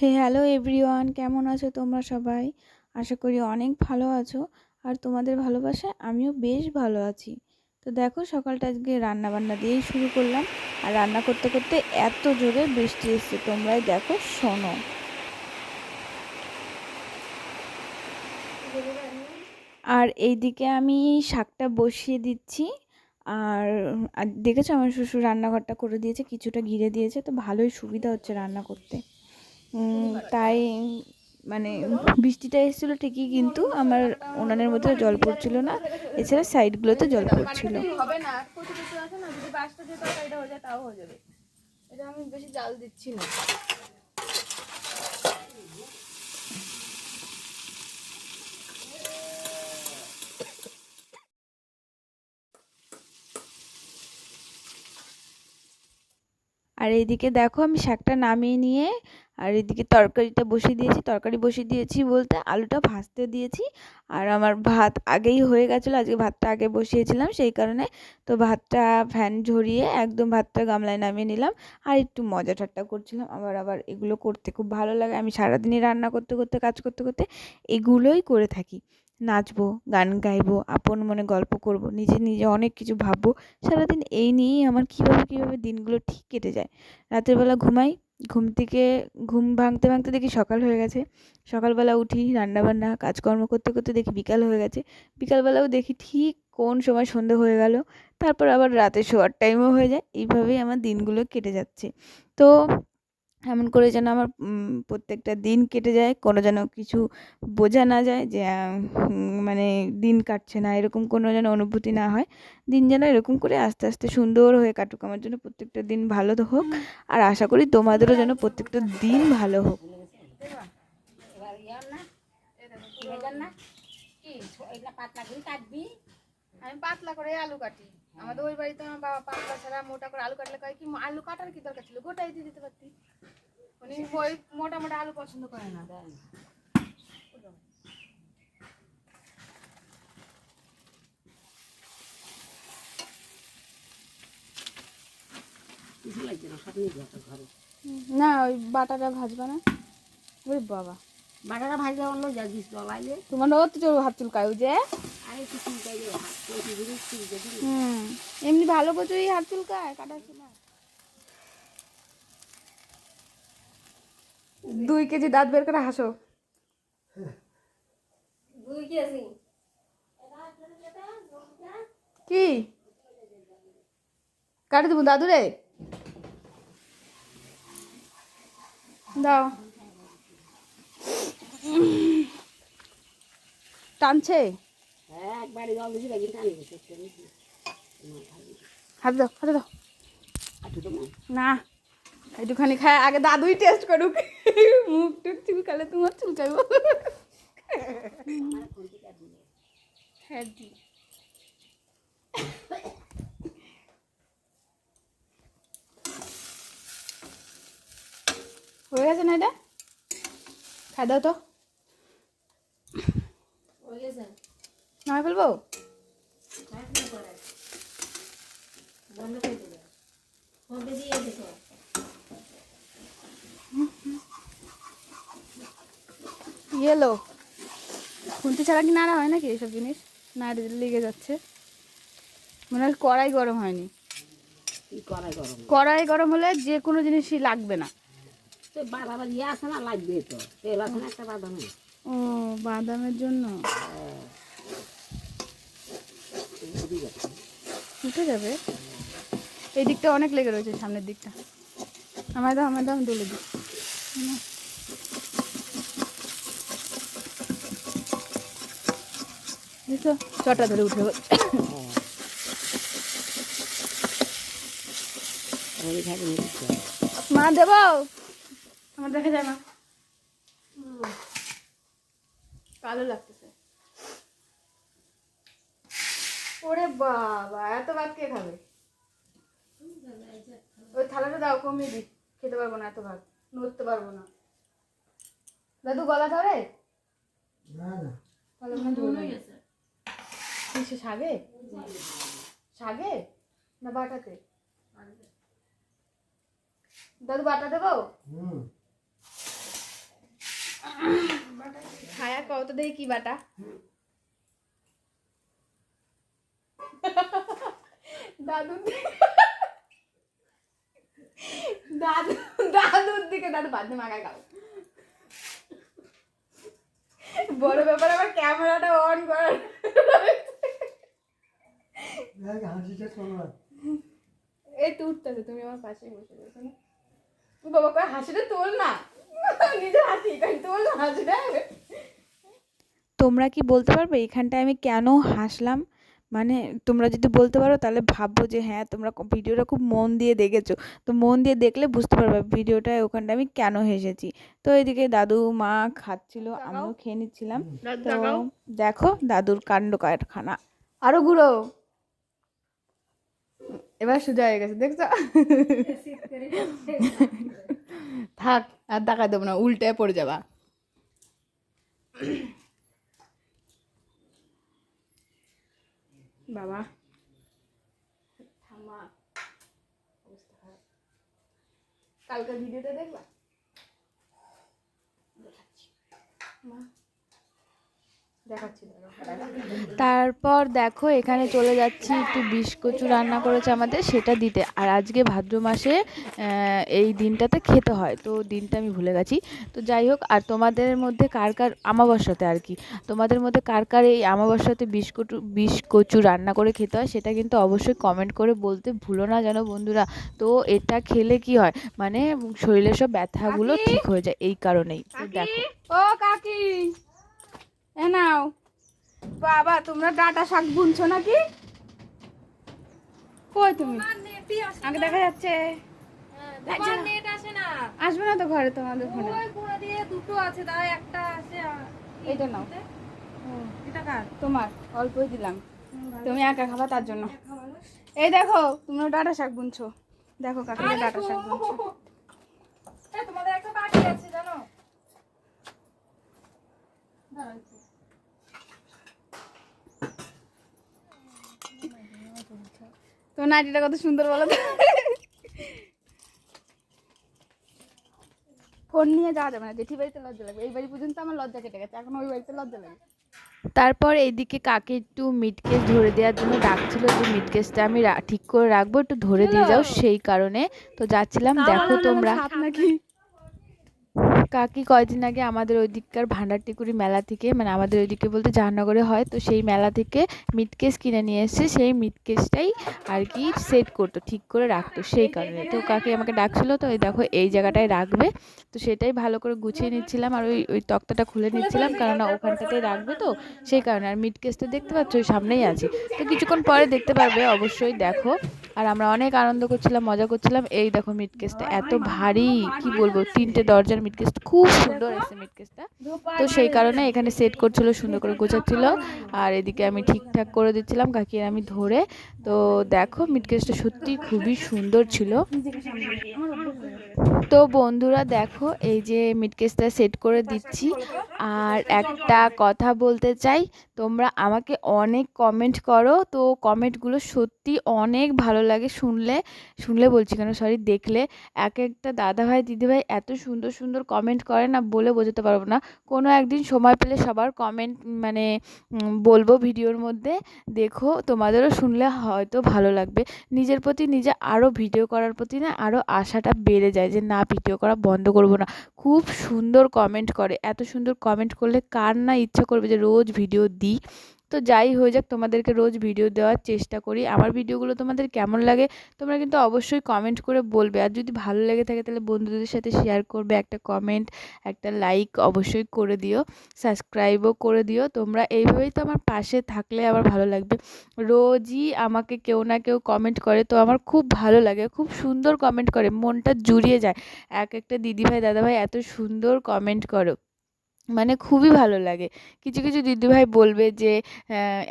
হে, hello everyone, কেমন আছো তোমরা সবাই? আশা করি অনেক ভালো আছো। আর তোমাদের ভালোবাসায় আমিও বেশ ভালো আছি। তো দেখো, সকালটা আজকে রান্না বান্না দিয়েই শুরু করলাম। আর রান্না করতে করতে এত জোরে বৃষ্টি এসছে, তোমরাই দেখো, শোনো। আর এইদিকে আমি শাকটা বসিয়ে দিচ্ছি। আর দেখেছ আমার শ্বশুর রান্নাঘরটা করে দিয়েছে, কিছুটা ঘিরে দিয়েছে, তো ভালোই সুবিধা হচ্ছে রান্না করতে। তাই মানে বৃষ্টিটা এসেছিল ঠিকই, কিন্তু আমার উনানের মধ্যে জল পড়ছিল না। এছাড়া সাইডগুলোতে জল পড়ছিল। তাও এটা আমি বেশি জাল দিচ্ছি না। আর এইদিকে দেখো আমি শাকটা নামিয়ে নিয়ে, আর এদিকে তরকারিটা বসিয়ে দিয়েছি। তরকারি বসিয়ে দিয়েছি বলতে আলুটা ভাজতে দিয়েছি। আর আমার ভাত আগেই হয়ে গেছিল, আজকে ভাতটা আগে বসিয়েছিলাম, সেই কারণে তো ভাতটা ফ্যান ঝরিয়ে একদম ভাতটা গামলায় নামিয়ে নিলাম। আর একটু মজা ঠাট্টা করছিলাম, আবার আবার এগুলো করতে খুব ভালো লাগে। আমি সারাদিনই রান্না করতে করতে, কাজ করতে করতে এগুলোই করে থাকি। নাচবো, গান গাইবো, আপন মনে গল্প করব, নিজে নিজে অনেক কিছু ভাববো, সারাদিন এই নিয়েই আমার কীভাবে কীভাবে দিনগুলো ঠিক কেটে যায়। রাতের বেলা ঘুমাই, ঘুম থেকে, ঘুম ভাঙতে ভাঙতে দেখি সকাল হয়ে গেছে। সকালবেলা উঠি রান্নাবান্না কাজকর্ম করতে করতে দেখি বিকাল হয়ে গেছে। বিকালবেলাও দেখি ঠিক কোন সময় সন্ধে হয়ে গেল, তারপর আবার রাতে শোয়ার টাইমও হয়ে যায়। এইভাবেই আমার দিনগুলো কেটে যাচ্ছে। তো এমন করে যেন আমার প্রত্যেকটা দিন কেটে যায়, কোনো যেন কিছু বোঝা না যায় যে মানে দিন কাটছে না, এরকম কোনো যেন অনুভূতি না হয়। দিন যেন এরকম করে আস্তে আস্তে সুন্দর হয়ে কাটুক। আমার জন্য প্রত্যেকটা দিন ভালো হোক, আর আশা করি তোমাদেরও যেন প্রত্যেকটা দিন ভালো হোক। আমি পাতলা করে আলু কাটি। আমাদের ওই বাড়িতে আমার বাবা পাতলা ছাড়া মোটা করে আলু কাটলে কয় কি আলু কাটার কি দরকার ছিল? গোটাই দিয়ে দিতে পারতি। উনি ওই মোটা মোটা আলু পছন্দ করে না। না। ওই বাটাটা ভাজবা না। ওই বাবা। বাটাটা ভাজলে অন্য যা দিস তোমার ও তো তোর হাত চুলকায় ওই যে? এমনি ভালো কচুরি হাত চুলকায় কাটা চুলকায় দুই কেজি দাঁত বের করে হাসো। কি? কাটে দেবো দাদু রে। দাও। টানছে? হাতে দাও হাতে না একটুখানি খায়। আগে দাদুই টেস্ট করুক। মুখ টুক চুলকালে তোমার চুলকাইব। হ্যাঁ দি। হয়ে গেছে না এটা? খাই দাও তো। না ফেলব ইয়েলো খুন্তি ছাড়া কি নাড়া হয় নাকি এইসব জিনিস? নাড়ে লেগে যাচ্ছে। মনে হয় কড়াই গরম হয়নি। কড়াই গরম? হলে যে কোনো জিনিসই লাগবে না। তো বাদাবার ইয়ে আছে না লাগবে তো তেল আছে না একটা বাদামে ও বাদামের জন্য উঠে যাবে। এই দিকটা অনেক লেগে রয়েছে, সামনের দিকটা। আমায় দাও আমায় দাও, আমি তুলে দিই। চটা ধরে উঠে মা, দেবো? আমার দেখা যায় না। কালো লাগতেছে। ওরে বাবা এত ভাত কে খাবে? ওই থালাটা দাও কমিয়ে দি খেতে পারব না এত ভাত নড়তে পারব না। দাদু গলা ধরে? তাহলে মনে না। কিসে শাগে? শাগে? না বাটাতে? দাদু বাটা দেবো? কত দেখি কি বাটা। দাদু দাদু দাদুর দিকে দাদু বাদে মাখা খাও বড় ব্যাপার আবার ক্যামেরাটা অন করার এই টুটতেছে তুমি আমার পাশে বসে রয়েছো না? বাবা কয় হাসিটা তোল না। নিজের হাসি তোল না হাসিটা। তোমরা কি বলতে পারবে এখানটায় আমি কেন হাসলাম? মানে তোমরা যদি বলতে পারো তাহলে ভাববো যে হ্যাঁ তোমরা ভিডিওটা খুব মন দিয়ে দেখেছ। তো মন দিয়ে দেখলে বুঝতে পারবে ভিডিওটা ওখানটা আমি কেন হেসেছি। তো এদিকে দাদু মা খাচ্ছিল আমিও খেয়ে নিচ্ছিলাম। তো দেখো দাদুর কাণ্ড কারখানা। আরও ঘুরো এবার সোজা হয়ে গেছে দেখছ? থাক আর দেখা দেবো না উল্টে পড়ে যাবা। বাবা। ঠাম্মা অবস্থা খারাপ। কালকে ভিডিওটা দেখবা? মা। তারপর দেখো এখানে চলে যাচ্ছি একটু বিষ কচু রান্না করেছে আমাদের সেটা দিতে। আর আজকে ভাদ্র মাসে এই দিনটাতে খেতে হয় তো দিনটা আমি ভুলে গেছি। তো যাই হোক আর তোমাদের মধ্যে কার কার আমাবস্যাতে আর কি? তোমাদের মধ্যে কার কার এই আমাবস্যাতে বিষ কচু বিষ কচু রান্না করে খেতে হয় সেটা কিন্তু অবশ্যই কমেন্ট করে বলতে ভুলো না যেন বন্ধুরা। তো এটা খেলে কি হয়? মানে শরীরের সব ব্যথাগুলো ঠিক হয়ে যায় এই কারণেই। তো দেখো। ও কাকি! এ নাও। বাবা তোমরা ডাটা শাক বুনছো নাকি? কই তুমি? আগে দেখা যাচ্ছে। না। আসবে না তো ঘরে তোমাদের ফোনে দিয়ে দুটো আছে তাও একটা আছে নাও। এটা কার? তোমার অল্পই দিলাম। তুমি একা খাবা তার জন্য। এই দেখো তোমরা ডাটা শাক বুনছো। দেখো কাকি ডাটা শাক বুনছো। তোমাদের একটা পার্টি আছে জানো? তো নাইটিটা কত সুন্দর বলো তো। ফোন নিয়ে যাওয়া যাবে না জেঠি বাড়িতে লজ্জা লাগবে। এই বাড়ি পর্যন্ত আমার লজ্জা কেটে গেছে এখন ওই বাড়িতে লজ্জা লাগে তারপর এইদিকে কাকে একটু মিটকেস ধরে দেওয়ার জন্য ডাকছিল যে মিটকেসটা আমি ঠিক করে রাখব একটু ধরে দিয়ে যাও সেই কারণে। তো যাচ্ছিলাম দেখো তোমরা। আপনাকে নাকি কাকি কয়দিন আগে আমাদের ওই দিককার ভান্ডারটিকুড়ি মেলা থেকে মানে আমাদের ওইদিকে বলতে জাহানগরে হয়, তো সেই মেলা থেকে মিটকেস কিনে নিয়ে এসেছে সেই মিটকেসটাই আর কি সেট করতো, ঠিক করে রাখতো সেই কারণে। তো কাকি আমাকে ডাকছিল, তো এই দেখো এই জায়গাটায় রাখবে। তো সেটাই ভালো করে গুছিয়ে নিচ্ছিলাম আর ওই ওই তক্তাটা খুলে নিচ্ছিলাম, কেননা ওখানটাতেই রাখবে তো, সেই কারণে। আর মিটকেসটা দেখতে পাচ্ছ, ওই সামনেই আছে। তো কিছুক্ষণ পরে দেখতে পারবে, অবশ্যই দেখো। আর আমরা অনেক আনন্দ করছিলাম মজা করছিলাম। এই দেখো মিটকেসটা এত ভারী কি বলব তিনটে দরজার মিটকেসটা খুব সুন্দর এসে মিটকেসটা তো সেই কারণে এখানে সেট করছিল সুন্দর করে গোছাচ্ছিল। আর এদিকে আমি ঠিকঠাক করে দিচ্ছিলাম কাকি আমি ধরে। তো দেখো মিটকেসটা সত্যি খুবই সুন্দর ছিল। তো বন্ধুরা দেখো এই যে মিটকেসটা সেট করে দিচ্ছি। আর একটা কথা বলতে চাই তোমরা আমাকে অনেক কমেন্ট করো। তো কমেন্টগুলো সত্যি অনেক ভালো লাগে শুনলে শুনলে বলছি কেন? সরি দেখলে। এক একটা দাদাভাই, দিদিভাই এত সুন্দর সুন্দর কমেন্ট করে না বলে বোঝাতে পারব না। কোনো একদিন সময় পেলে সবার কমেন্ট মানে বলব ভিডিওর মধ্যে। দেখো, তোমাদেরও শুনলে হয়তো ভালো লাগবে। নিজের প্রতি নিজে আরও ভিডিও করার প্রতি না আরও আশাটা বেড়ে যায় যে, না ভিডিও করা বন্ধ করব না। খুব সুন্দর কমেন্ট করে। এত সুন্দর কমেন্ট করলে কার না ইচ্ছা করবে যে, রোজ ভিডিও দিই? তো যাই হয়ে যাক, তোমাদেরকে রোজ ভিডিও দেওয়ার চেষ্টা করি। আমার ভিডিওগুলো তোমাদের কেমন লাগে, তোমরা কিন্তু অবশ্যই কমেন্ট করে বলবে। আর যদি ভালো লেগে থাকে, তাহলে বন্ধুদের সাথে শেয়ার করবে, একটা কমেন্ট একটা লাইক অবশ্যই করে দিও সাবস্ক্রাইবও করে দিও। তোমরা এইভাবেই তো আমার পাশে থাকলে আমার ভালো লাগবে। রোজই আমাকে কেউ না কেউ কমেন্ট করে, তো আমার খুব ভালো লাগে, খুব সুন্দর কমেন্ট করে, মনটা জুড়িয়ে যায়। এক একটা দিদিভাই, দাদাভাই এত সুন্দর কমেন্ট করো। মানে খুবই ভালো লাগে। কিছু কিছু দিদিভাই বলবে যে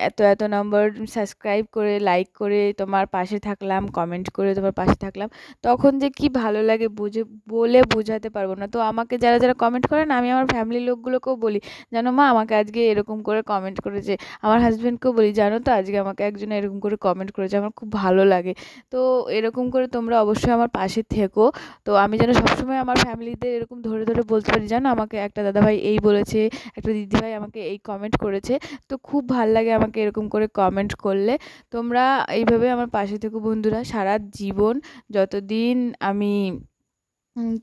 এত এত নম্বর সাবস্ক্রাইব করে লাইক করে তোমার পাশে থাকলাম কমেন্ট করে তোমার পাশে থাকলাম। তখন যে কি ভালো লাগে বুঝে, বলে বোঝাতে পারব না। তো আমাকে যারা যারা কমেন্ট করে না, আমি আমার ফ্যামিলির লোকগুলোকেও বলি, জানো মা, আমাকে আজকে এরকম করে কমেন্ট করেছে। আমার হাজব্যান্ডকেও বলি, জানো তো, আজকে আমাকে একজন এরকম করে কমেন্ট করেছে, আমার খুব ভালো লাগে। তো এরকম করে তোমরা অবশ্যই আমার পাশে থেকো। তো আমি যেন সবসময় আমার ফ্যামিলিদের এরকম ধরে ধরে বলতে পারি, জানো, আমাকে একটা দাদাভাই এই বলেছে, একটা দিদিভাই আমাকে এই কমেন্ট করেছে। তো খুব ভালো লাগে আমাকে এরকম করে কমেন্ট করলে। তোমরা এইভাবে আমার পাশে থেকো বন্ধুরা। সারা জীবন যতদিন আমি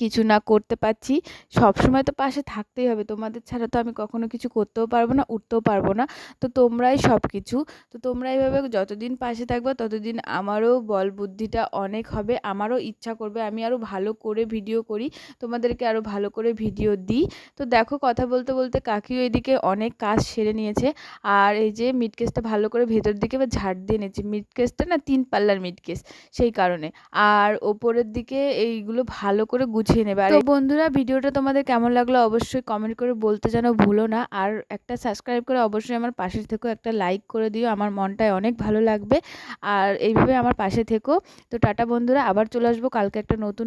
কিছু না করতে পারছি। সবসময় তো পাশে থাকতেই হবে। তোমাদের ছাড়া তো আমি কখনো কিছু করতেও পারব না, উঠতেও পারব না। তো তোমরাই সব কিছু তো তোমরা এইভাবে যতদিন পাশে থাকবে, ততদিন আমারও বল বুদ্ধিটা অনেক হবে। আমারও ইচ্ছা করবে। আমি আরও ভালো করে ভিডিও করি। তোমাদেরকে আরও ভালো করে ভিডিও দিই। তো দেখো, কথা বলতে বলতে কাকিও এদিকে অনেক কাজ সেরে নিয়েছে। আর এই যে মিট কেসটা ভালো করে ভেতর দিকে এবার ঝাড় দিয়ে নিয়েছি মিট কেসটা না, তিন পাল্লার মিট কেস সেই কারণে। আর ওপরের দিকে এইগুলো ভালো করে গুছিয়ে নেবে। আর বন্ধুরা ভিডিওটা তোমাদের কেমন লাগল অবশ্যই কমেন্ট করে বলতে যেন ভুলো না। আর একটা সাবস্ক্রাইব করে অবশ্যই আমার পাশে থেকো একটা লাইক করে দিও আমার মনটায় অনেক ভালো লাগবে। আর এইভাবে আমার পাশে থেকো। তো টাটা বন্ধুরা আবার চলে আসব কালকে একটা নতুন